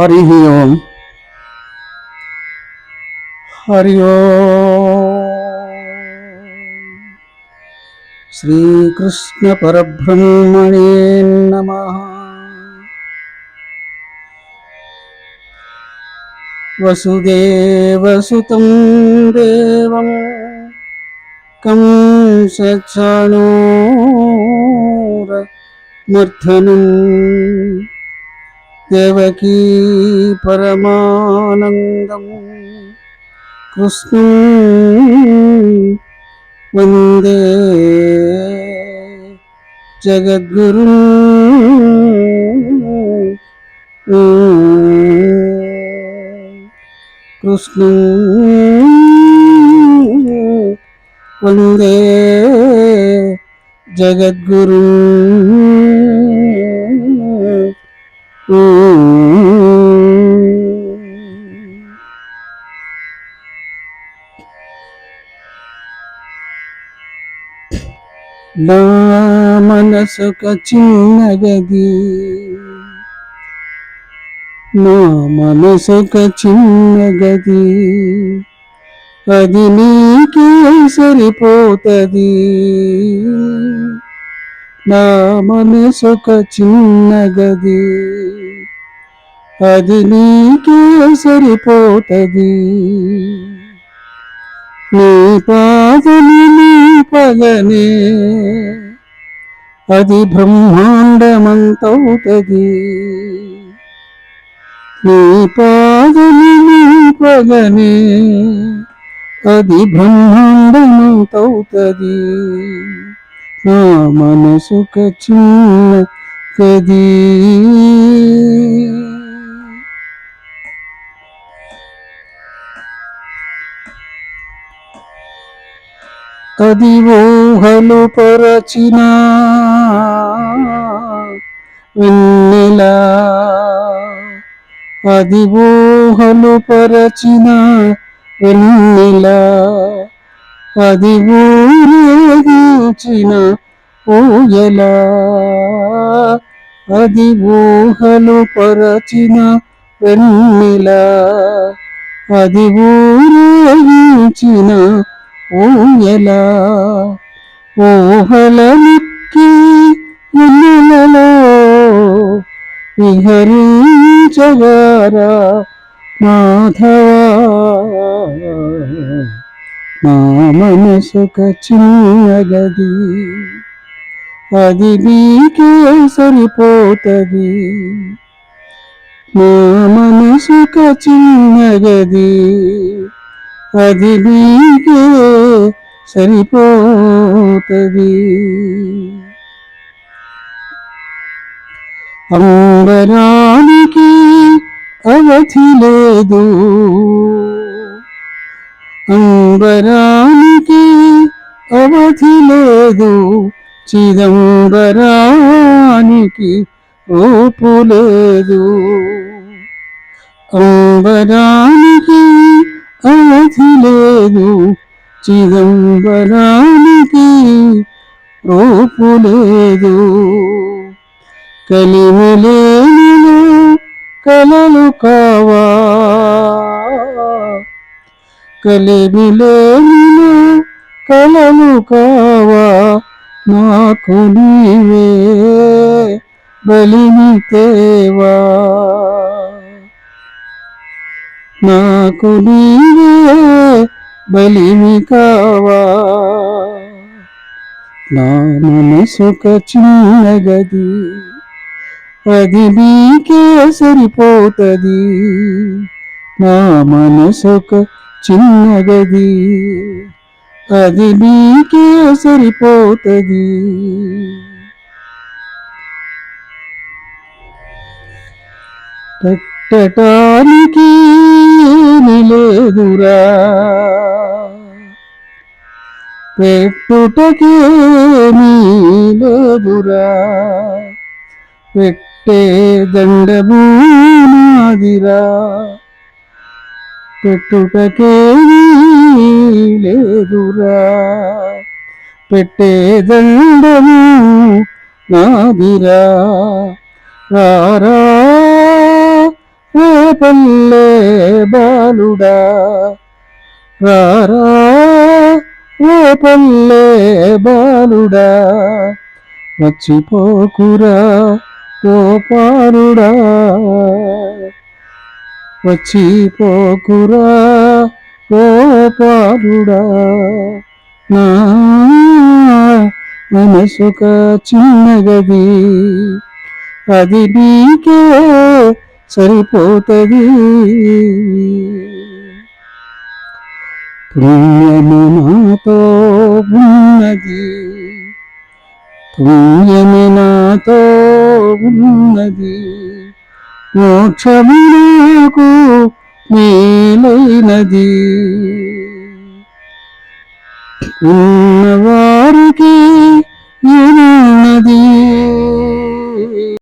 हरि ओम। हरि श्री कृष्ण परब्रह्मणे नमः। वसुदेवसुतं देवं कंसचाणो മൂർധനും ദേവകീ പരമാനന്ദം. കൃഷ്ണ വന്ദേ ജഗദ്ഗുരു. കൃഷ്ണ വന്ദേ ജഗദ്ഗുരു. నా మనసొక చిన్న గది నా మనసొక చిన్న గది అది నీకే సరిపోతుంది. నా మనసుక చిన్న గది అది నీకే సరిపోతుంది. నీ పాదము నీ పగనే. అది బ్రహ్మాండమంతవుతది నీ పాదము నీ పగనే. అది బ్రహ్మాండమంతవుతది నా మనసుక చిన్న కదీ అది ఊహలు పరచిన. విన్నెలా అది ఊహలు పరచిన. వెన్నెలా అది ఊరేగించిన ఊయలా. అది ఊహలు పరచిన వెన్నెలా అది ఊరేగించిన ఊయలా ఊహల నిక్కి ఎన్నెలలో విహరించగారా మాధవా నా మనసుక చిన్నగది అది నీకే సరిపోతది. నా మనసుక చిన్నగది అది నీకే సరిపోతుంది. అంబరానికి అవధి లేదు. అంబరానికి అవధి లేదు. చిదంబరానికి ఓపు లేదు. అంబరానికి అవధి లేదు చిదంబరానికి రూపు లేదు. కలిమిలేనిలో కలలు కావా? కలిమిలేనిలో కలలు కావా? నాకు నీవే బలిమితేవా నాకు నీవే బలిమి కావా. నా మనసుక చిన్న గది అది నీకే సరిపోతది. నా మనసుక చిన్న గది అది నీకే సరిపోతది. పెట్టటానికి లేదురా పెట్టుటకే లేదురా. పెట్టే దండము నాదిరా. పెట్టుటకే లేదురా. పెట్టే దండము నాదిరా. రారా రే పల్లె బాలుడా రారా? ఓ పల్లె బాలుడా? ఓ పారుడా వచ్చిపోకురా పారుడా నా మనసుక చిన్న గది అది నీకే సరిపోతుంది. పుణ్యము నాతో ఉన్నది. పుణ్యము నాతో ఉన్నది. మోక్షము నాకు మేలైనది. ఉన్నవారికి ఉన్నది